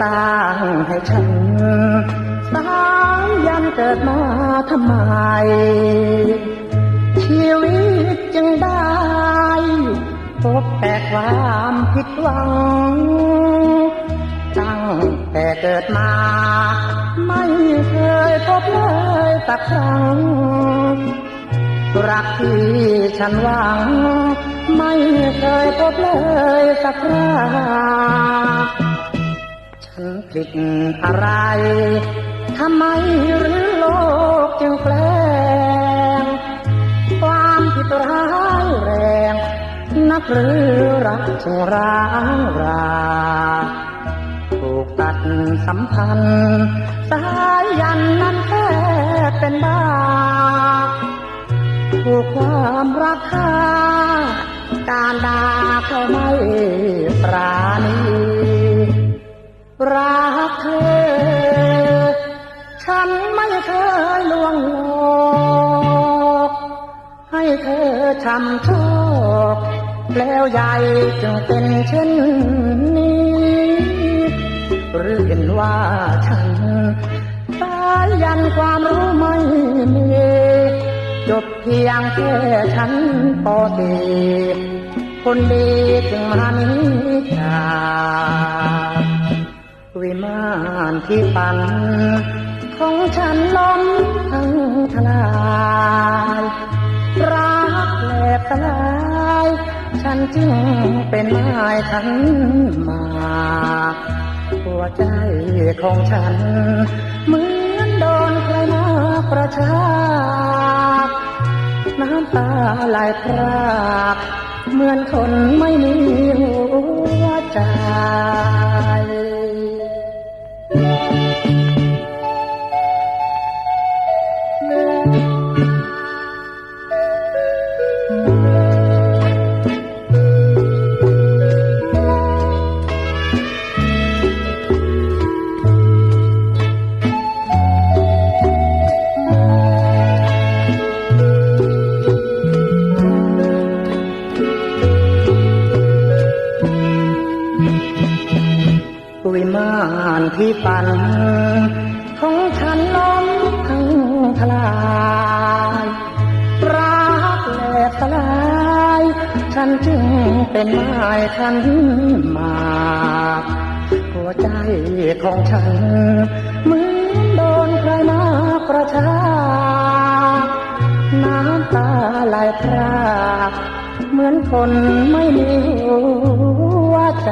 สร้างให้ฉัน สายยันเกิดมาทำไม ชีวิตจึงได้ พบแต่ความผิดหวัง ตั้งแต่เกิดมา ไม่เคยพบเลยสักครั้ง รักที่ฉันหวัง ไม่เคยพบเลยสักครั้ง ผิดอะไร ทำไมหรือโลกจึงแปลง ความผิดร้ายแรง นักหรือรักจึงร้างราถูกตัดสัมพันธ์สายยันนั้นแค่เป็นบ้าถูกความรักค่าการด่าเขาไม่ปรา รักเธอ ฉันไม่เคยลวงหลอกให้เธอทำโชคแล้วใหญ่จึงเป็นเช่นนี้หรือเห็นว่าฉันสายยันความรู้ไม่มีจบเพียงแค่ฉันปอตีคนดีจึงมานิจาก วิมานที่ฝัน ของฉันล้มทั้งทลายรักแหลกสลาย ฉันจึงเป็นไม้ทั้งมาหัวใจของฉัน เหมือนโดนใครมาประชากน้ำตาไหลพราก เหมือนคนไม่มีหัว วิมานที่ฝันของฉันล้มทั้งทลายรักแหลกสลายฉันจึงเป็นไม้ทันมาหัวใจของฉันเหมือนโดนใครมาประชากน้ำตาไหลพรากเหมือนคนไม่มี หัวใจ